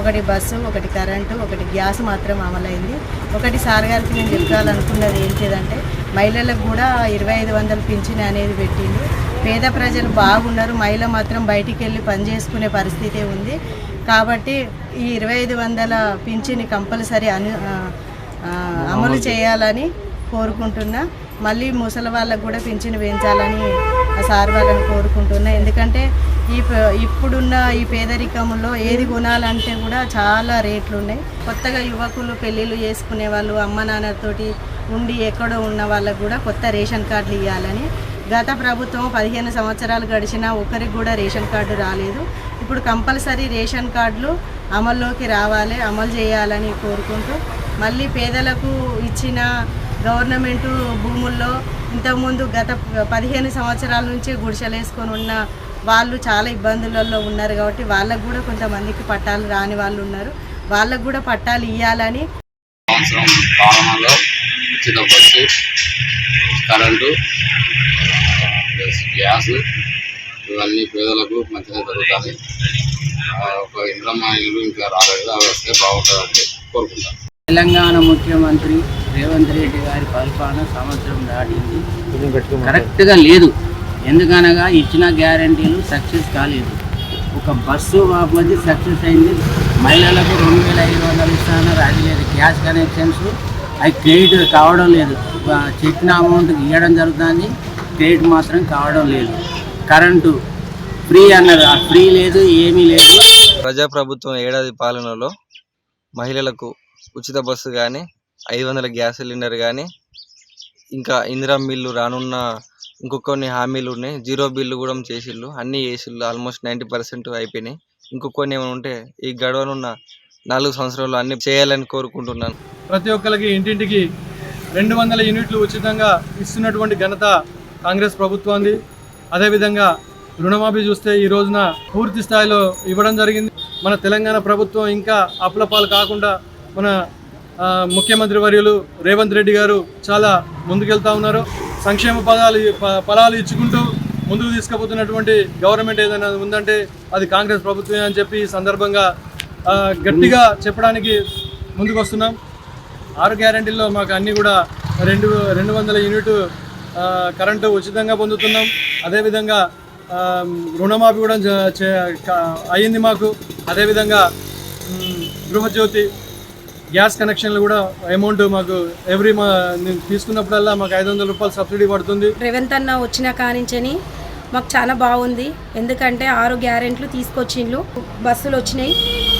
ఒకటి బస్సు ఒకటి కరెంటు ఒకటి గ్యాస్ మాత్రం అమలైంది. ఒకటి సార్ గారికి నేను చెప్పాలనుకున్నది ఏంటిదంటే మహిళలకు కూడా ఇరవై ఐదు వందలు పింఛన్ అనేది పెట్టింది పేద ప్రజలు బాగున్నారు మహిళ మాత్రం బయటికి వెళ్ళి పని చేసుకునే పరిస్థితి ఉంది. కాబట్టి ఈ ఇరవై ఐదు వందల పింఛని కంపల్సరీ అను అమలు చేయాలని కోరుకుంటున్నా. మళ్ళీ ముసలి వాళ్ళకు కూడా పింఛన్ పెంచాలని సార్ వాళ్ళని కోరుకుంటున్నా. ఎందుకంటే ఈ ఇప్పుడున్న ఈ పేదరికంలో ఏది కొనాలంటే కూడా చాలా రేట్లు ఉన్నాయి కొత్తగా యువకులు పెళ్ళిళ్ళు చేసుకునే వాళ్ళు అమ్మ నాన్నతోటి ఉండి ఎక్కడో ఉన్న వాళ్ళకు కూడా కొత్త రేషన్ కార్డులు ఇవ్వాలని గత ప్రభుత్వం పదిహేను సంవత్సరాలు గడిచినా ఒకరికి కూడా రేషన్ కార్డు రాలేదు. ఇప్పుడు కంపల్సరీ రేషన్ కార్డులు అమల్లోకి రావాలి అమలు చేయాలని కోరుకుంటూ మళ్ళీ పేదలకు ఇచ్చిన గవర్నమెంటు భూముల్లో ఇంతకుముందు గత పదిహేను సంవత్సరాల నుంచి గుడిసెలేసుకొని ఉన్న వాళ్ళు చాలా ఇబ్బందులలో ఉన్నారు కాబట్టి వాళ్ళకు కూడా కొంతమందికి పట్టాలు రాని వాళ్ళు ఉన్నారు. వాళ్ళకు కూడా పట్టాలు ఇవ్వాలని సంవత్సరం పాలనలో ఉచిత బస్సు కరెంటు గ్యాస్ ఇవన్నీ పేదలకు మంచిగా జరుగుతాయి. ఒక ఇంద్రమ్మ ఇల్లు ఇంకా రాలేదు అవి వస్తే బాగుంటుందని కోరుకుంటాను. తెలంగాణ ముఖ్యమంత్రి రేవంత్ రెడ్డి గారి పరిపాలన సంవత్సరం దాటింది. కరెక్ట్గా లేదు. ఎందుకనగా ఇచ్చిన గ్యారంటీలు సక్సెస్ కాలేదు. ఒక బస్సు బాపతి సక్సెస్ అయింది. మహిళలకు రెండు వేల ఐదు వందలు ఇస్తాను. అది లేదు గ్యాస్ కనెక్షన్స్. అవి క్రెడిట్ కావడం లేదు. చెప్పిన అమౌంట్ ఇవ్వడం జరుగుతుంది. క్రెడిట్ మాత్రం కావడం లేదు. కరెంటు ఫ్రీ అన్నారు ఆ ఫ్రీ లేదు ఏమీ లేదు. ప్రజాప్రభుత్వం ఏడాది పాలనలో మహిళలకు ఉచిత బస్సు కానీ ఐదు వందల గ్యాస్ సిలిండర్ కానీ ఇంకా ఇందిరా మిల్లు రానున్న ఇంకొన్ని హామీలు ఉన్నాయి. జీరో బిల్లు కూడా చేసిళ్ళు. అన్నీ చేసిళ్ళు. ఆల్మోస్ట్ నైంటీ పర్సెంట్ అయిపోయినాయి. ఇంకొన్ని ఏమైనా ఉంటే ఈ గడవనున్న నాలుగు సంవత్సరాలు అన్ని చేయాలని కోరుకుంటున్నాను. ప్రతి ఒక్కరికి ఇంటింటికి రెండు వందల యూనిట్లు ఉచితంగా ఇస్తున్నటువంటి ఘనత కాంగ్రెస్ ప్రభుత్వాన్ని అదేవిధంగా రుణమాఫీ చూస్తే ఈ రోజున పూర్తి స్థాయిలో ఇవ్వడం జరిగింది. మన తెలంగాణ ప్రభుత్వం ఇంకా అప్లపాలు కాకుండా మన ముఖ్యమంత్రి వర్యులు రేవంత్ రెడ్డి గారు చాలా ముందుకెళ్తా ఉన్నారు. సంక్షేమ పదాలు ఫలాలు ఇచ్చుకుంటూ ముందుకు తీసుకుపోతున్నటువంటి గవర్నమెంట్ ఏదైనా ఉందంటే అది కాంగ్రెస్ ప్రభుత్వమే అని చెప్పి ఈ సందర్భంగా గట్టిగా చెప్పడానికి ముందుకు వస్తున్నాం ఆరు గ్యారంటీల్లో మాకు అన్నీ కూడా రెండు రెండు వందల యూనిట్ కరెంటు ఉచితంగా పొందుతున్నాం. అదేవిధంగా రుణమాఫీ కూడా అయ్యింది మాకు. అదేవిధంగా గృహజ్యోతి గ్యాస్ కనెక్షన్లు కూడా అమౌంట్ మాకు ఎవ్రీ మా నేను తీసుకున్నప్పుడల్లా మాకు ఐదు వందల రూపాయలు సబ్సిడీ పడుతుంది. రేవంత్ అన్న వచ్చిన కానించని మాకు చాలా బాగుంది. ఎందుకంటే ఆరు గ్యారెంట్లు తీసుకొచ్చిండ్లు. బస్సులు వచ్చినాయి.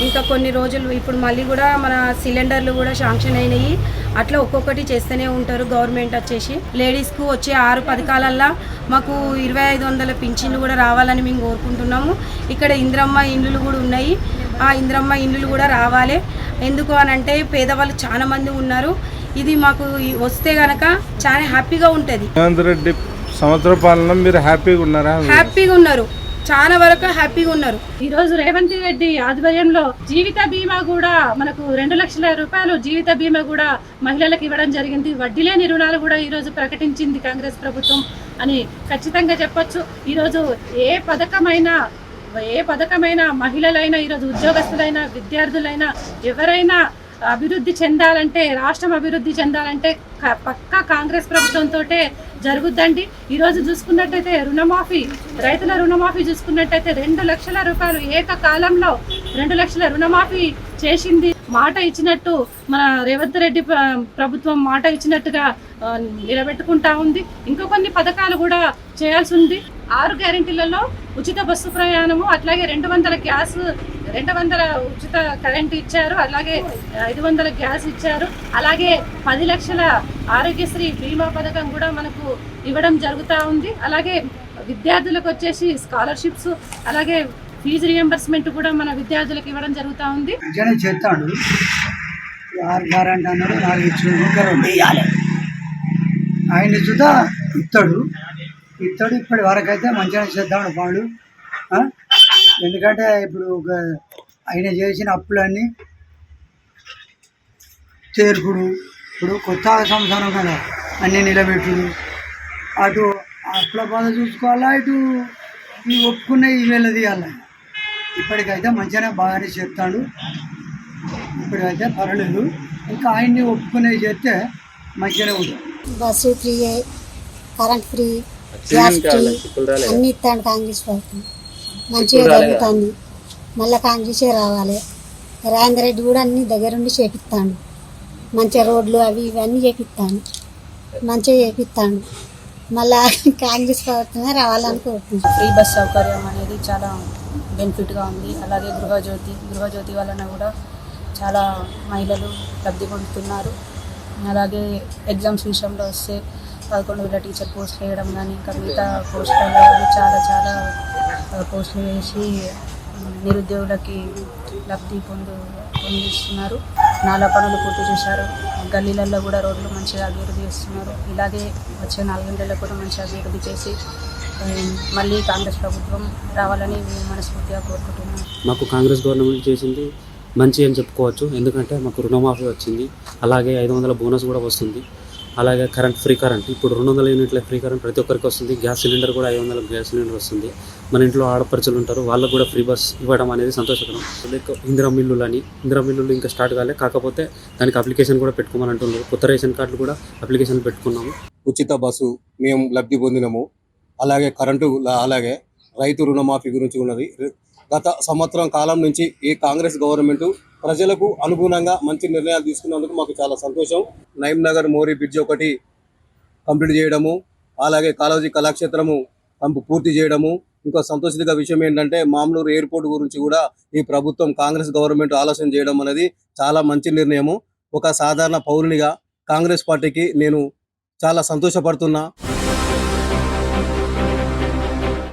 ఇంకా కొన్ని రోజులు ఇప్పుడు మళ్ళీ కూడా మన సిలిండర్లు కూడా శాంక్షన్ అయినాయి. అట్లా ఒక్కొక్కటి చేస్తూనే ఉంటారు గవర్నమెంట్ వచ్చేసి. లేడీస్కు వచ్చే ఆరు పథకాలల్లో మాకు ఇరవై ఐదు వందల పింఛన్లు కూడా రావాలని మేము కోరుకుంటున్నాము. ఇక్కడ ఇంద్రమ్మ ఇండ్లు కూడా ఉన్నాయి. ఆ ఇంద్రమ్మ ఇండ్లు కూడా రావాలి. ఎందుకు అని అంటే పేదవాళ్ళు చాలామంది ఉన్నారు. ఇది మాకు వస్తే గనక చాలా హ్యాపీగా ఉంటుంది. సంవత్సర పాలన మీరు హ్యాపీగా ఉన్నారా? హ్యాపీగా ఉన్నారు. చాలా వరకు హ్యాపీగా ఉన్నారు. ఈ రోజు రేవంత్ రెడ్డి ఆధ్వర్యంలో జీవిత బీమా కూడా మనకు రెండు లక్షల రూపాయలు జీవిత బీమా కూడా మహిళలకు ఇవ్వడం జరిగింది. వడ్డీ లేని రుణాలు కూడా ఈ రోజు ప్రకటించింది కాంగ్రెస్ ప్రభుత్వం అని ఖచ్చితంగా చెప్పొచ్చు. ఈరోజు ఏ పథకమైనా ఏ పథకమైనా మహిళలైనా ఈరోజు ఉద్యోగస్తులైనా విద్యార్థులైనా ఎవరైనా అభివృద్ధి చెందాలంటే రాష్ట్రం అభివృద్ధి చెందాలంటే పక్కా కాంగ్రెస్ ప్రభుత్వంతో జరుగుద్దండి. ఈరోజు చూసుకున్నట్టయితే రుణమాఫీ రైతుల రుణమాఫీ చూసుకున్నట్టయితే రెండు లక్షల రూపాయలు ఏకకాలంలో రెండు లక్షల రుణమాఫీ చేసింది. మాట ఇచ్చినట్టు మన రేవంత్ రెడ్డి ప్రభుత్వం మాట ఇచ్చినట్టుగా నిలబెట్టుకుంటా ఉంది. ఇంకా కొన్ని పథకాలు కూడా చేయాల్సి ఉంది. ఆరు గ్యారెంటీలలో ఉచిత బస్సు ప్రయాణము అట్లాగే రెండు వందల గ్యాస్ రెండు వందల ఉచిత కరెంట్ ఇచ్చారు అలాగే ఐదు వందల గ్యాస్ ఇచ్చారు అలాగే పది లక్షల ఆరోగ్యశ్రీ బీమా పథకం కూడా మనకు ఇవ్వడం జరుగుతూ ఉంది. అలాగే విద్యార్థులకు వచ్చేసి స్కాలర్షిప్స్ అలాగే ఫీజు రియంబర్స్మెంట్ కూడా మన విద్యార్థులకు ఇవ్వడం జరుగుతూ ఉంది. మంచిగానే చేస్తాడు. ఆరు గ్యారంటీ అన్నాడు నాలుగు ఇచ్చిన ఆయన చూద్దా ఇస్తాడు. ఇస్తాడు ఇప్పటి వరకు అయితే మంచిగానే చేద్దాడు పనులు ఆ? ఎందుకంటే ఇప్పుడు ఒక ఆయన చేసిన అప్పులన్నీ చేర్పుడు ఇప్పుడు కొత్త సంవత్సరం కదా అన్నీ నిలబెట్టుడు. అటు అప్పుల బాధ చూసుకోవాలా ఇటు ఈ ఒప్పుకున్న ఈ వేళ తీయాలి? ఇప్పటికైతే మంచిగానే బాగానే చెప్తాడు. ఇప్పటికైతే పర్వాలేదు. ఇంకా ఆయన్ని ఒప్పుకునే చేస్తే మంచిగానే ఉంటుంది. Bus free current free gas free అన్ని ఇస్తాడు కాంగ్రెస్ ప్రభుత్వం. మంచిగా జరుగుతుంది. మళ్ళీ కాంగ్రెసే రావాలి. రాజేంద్ర రెడ్డి కూడా అన్ని దగ్గరుండి చేపిస్తాడు. మంచిగా రోడ్లు అవి ఇవి అన్నీ చేపిస్తాడు. మంచిగా చేపిస్తాడు. మళ్ళా కాంగ్రెస్ ప్రభుత్వమే రావాలని ఫ్రీ బస్ సౌకర్యం అనేది చాలా బెనిఫిట్గా ఉంది. అలాగే గృహజ్యోతి గృహజ్యోతి వలన కూడా చాలా మహిళలు లబ్ధి పొందుతున్నారు. అలాగే ఎగ్జామ్స్ విషయంలో వస్తే పదకొండు వేల టీచర్ పోస్టులు వేయడం కానీ ఇంకా మిగతా పోస్టులు చాలా చాలా పోస్టులు వేసి నిరుద్యోగులకి లబ్ధి పొందు పొందిస్తున్నారు. నాలా పనులు పూర్తి చేశారు. గల్లీలలో కూడా రోడ్లు మంచిగా అభివృద్ధి చేస్తున్నారు. ఇలాగే వచ్చే నాలుగేళ్ళలో కూడా మంచిగా అభివృద్ధి చేసి మళ్ళీ కాంగ్రెస్ ప్రభుత్వం రావాలని మేము మనస్ఫూర్తిగా కోరుకుంటున్నాను మాకు కాంగ్రెస్ గవర్నమెంట్ చేసింది మంచి అని చెప్పుకోవచ్చు. ఎందుకంటే మాకు రుణమాఫీ వచ్చింది. అలాగే ఐదు వందల బోనస్ కూడా వస్తుంది. అలాగే కరెంట్ ఫ్రీ కరెంట్. ఇప్పుడు రెండు వందల యూనిట్ల ఫ్రీ కరెంట్ ప్రతి ఒక్కరికి వస్తుంది. గ్యాస్ సిలిండర్ కూడా ఐదు వందల గ్యాస్ సిలిండర్ వస్తుంది. మన ఇంట్లో ఆడపడుచులు ఉంటారు. వాళ్ళకు కూడా ఫ్రీ బస్ ఇవ్వడం అనేది సంతోషకరం. లైక్ ఇందిరా మిల్లులు అని ఇందిరా మిల్లులు ఇంకా స్టార్ట్ కాలే. కాకపోతే దానికి అప్లికేషన్ కూడా పెట్టుకోమని అంటున్నారు. కొత్త రేషన్ కార్డులు కూడా అప్లికేషన్ పెట్టుకున్నాము. ఉచిత బస్సు మేము లబ్ధి పొందినము. అలాగే కరెంటు అలాగే రైతు రుణమాఫీ గురించి ఉన్నది. గత సంవత్సరం కాలం నుంచి ఈ కాంగ్రెస్ గవర్నమెంట్ ప్రజలకు అనుగుణంగా మంచి నిర్ణయాలు తీసుకున్నందుకు మాకు చాలా సంతోషం. నయీం నగర్ మోరీ బ్రిడ్జ్ ఒకటి కంప్లీట్ చేయడము అలాగే కాలేజీ కళాక్షేత్రము పంపు పూర్తి చేయడము. ఇంకో సంతోషిత విషయం ఏంటంటే మామూలు ఎయిర్పోర్ట్ గురించి కూడా ఈ ప్రభుత్వం కాంగ్రెస్ గవర్నమెంట్ ఆలోచన చేయడం అనేది చాలా మంచి నిర్ణయము. ఒక సాధారణ పౌరునిగా కాంగ్రెస్ పార్టీకి నేను చాలా సంతోషపడుతున్నా.